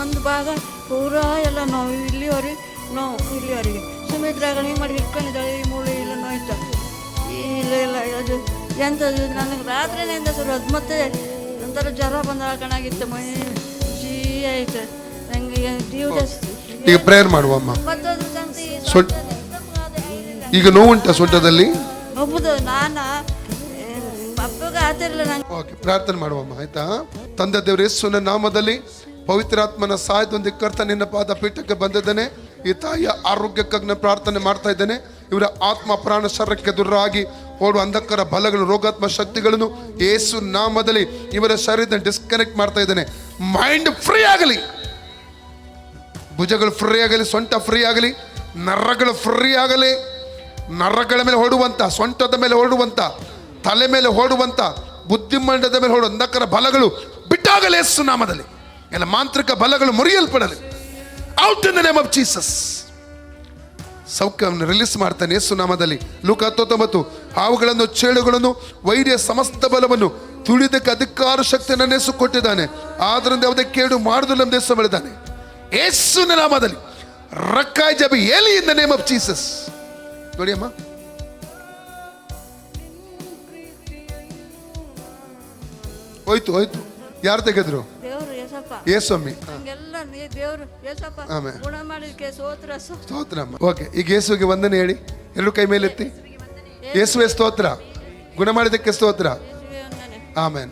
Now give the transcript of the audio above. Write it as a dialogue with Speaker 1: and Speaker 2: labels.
Speaker 1: ಒಂದು ಭಾಗ ಪೂರ ಎಲ್ಲ ನೋವು ಇಲ್ಲಿವರೆಗೆ ನೋವು ಇಲ್ಲಿವರೆಗೆ. ಸುಮಿತ್ರಾಗ ಹಿಂಗೆ ಮಾಡಿ ಹಿಡ್ಕೊಂಡಿದ್ದಾಳೆ ಈ ಮೂಳೆ ಇಲ್ಲ ನೋಯ್ತಾ ಇಲ್ಲ ಇಲ್ಲ ಅದು ಎಂಥದ್ದು? ನನಗೆ ರಾತ್ರಿನೇ ಎಂತ ಸರ್ ಅದು ಮತ್ತೆ ಒಂಥರ ಜ್ವರ ಬಂದ ಕಣಾಗಿತ್ತು ಮೈ ಜೀ ಆಯ್ತು. ನನಗೆ ಜೀವದ
Speaker 2: ಈಗ ಪ್ರೇಯರ್ ಮಾಡುವ ಈಗ ನೋವುಂಟ ಸೊಂಟದಲ್ಲಿ?
Speaker 1: ಒಬ್ಬದು ನಾನು
Speaker 2: ಓಕೆ, ಪ್ರಾರ್ಥನೆ ಮಾಡುವ ಆಯ್ತಾ? ತಂದೆ ದೇವರ, ಯೇಸುವಿನ ನಾಮದಲ್ಲಿ ಪವಿತ್ರಾತ್ಮನ ಸಹಾಯದೊಂದಿಗೆ ಕರ್ತ ನಿನ್ನ ಪಾದ ಪೀಠಕ್ಕೆ ಬಂದಿದ್ದೇನೆ. ಈ ತಾಯಿಯ ಆರೋಗ್ಯಕ್ಕಾಗಿ ಪ್ರಾರ್ಥನೆ ಮಾಡ್ತಾ ಇದ್ದೇನೆ. ಇವರ ಆತ್ಮ, ಪ್ರಾಣ, ಶರೀರಕ್ಕೆ ದುರಾಗಿ ಓಡುವ ಅಂಧಕರ, ಬಲಗಳು, ರೋಗಾತ್ಮ ಶಕ್ತಿಗಳನ್ನು ಯೇಸು ನಾಮದಲ್ಲಿ ಇವರ ಶರೀರದ ಡಿಸ್ಕನೆಕ್ಟ್ ಮಾಡ್ತಾ ಇದ್ದೇನೆ. ಮೈಂಡ್ ಫ್ರೀ ಆಗಲಿ. ಭುಜಗಳು ಫ್ರೀ ಆಗಲಿ, ಸೊಂಟ ಫ್ರೀ ಆಗಲಿ, ನರಗಳು ಫ್ರೀ ಆಗಲಿ. ನರಗಳ ಮೇಲೆ ಹೊಡುವಂತ ಸೊಂಟದ ಮೇಲೆ ಹೊರಡುವಂತ ತಲೆ ಮೇಲೆ ಹೊರಡುವಂತ ಬುದ್ಧಿಮಂಡದ ಮೇಲೆ ಹೊಡುವ ನಕರ ಬಲಗಳು ಬಿಟ್ಟಾಗಲೇ ಸುನಾಮದಲ್ಲಿ ನಾಮದಲ್ಲಿ. ಎಲ್ಲ ಮಾಂತ್ರಿಕ ಬಲಗಳು ಮುರಿಯಲ್ಪಡಲಿ. Out in the name of Jesus ಸೌಖ್ಯವನ್ನು release ಮಾಡ್ತಾನೆ ಯೇಸು ನಾಮದಲ್ಲಿ. ಲೂಕ ಹತ್ತೊಂಬತ್ತು, ಹಾವುಗಳನ್ನು, ಚೇಳುಗಳನ್ನು, ವೈರ್ಯ ಸಮಸ್ತ ಬಲವನ್ನು ತುಳಿದಕ್ಕೆ ಅಧಿಕಾರ ಶಕ್ತಿಯನ್ನು ನೆಸು ಕೊಟ್ಟಿದ್ದಾನೆ. ಆದ್ರಿಂದ ಯಾವುದೇ ಕೇಡು ಮಾಡುದಿಲ್ಲ ದೇಶ ಬೆಳೆದಾನೆ ಯೇಸು ನಾಮದಲ್ಲಿ. ರಕ್ಕಾಯ್ ಜಬಿ ಎಲಿ in the name of Jesus ನೋಡಿ ಹೋಯ್ತು ಹೋಯ್ತು. ಯಾರು ತೆಗೆದ್ರು?
Speaker 1: ದೇವರು ಯೇಸಪ್ಪ.
Speaker 2: ಯೇಸ್ವಾಮಿ.
Speaker 1: ಹಂಗೆಲ್ಲ ನೀ ದೇವರು ಯೇಸಪ್ಪ.
Speaker 2: ಆಮೇಲೆ.
Speaker 1: ಗುಣ ಮಾಡಿದಕ್ಕೆ ಸೋತ್ರ ಸೋ
Speaker 2: ಸ್ತೋತ್ರಮ್ಮ ಓಕೆ ಈಗ ಯೇಸುವಿಗೆ ವಂದನೆ ಹೇಳಿ. ಎರಡು ಕೈ ಮೇಲೆತ್ತಿ. ಯೇಸುವೆ ಸ್ತೋತ್ರ. ಗುಣ ಮಾಡಿದಕ್ಕೆ ಸ್ತೋತ್ರ.
Speaker 1: ಆಮೇಲೆ ವಂದನೆ.
Speaker 2: ಆಮೇನ್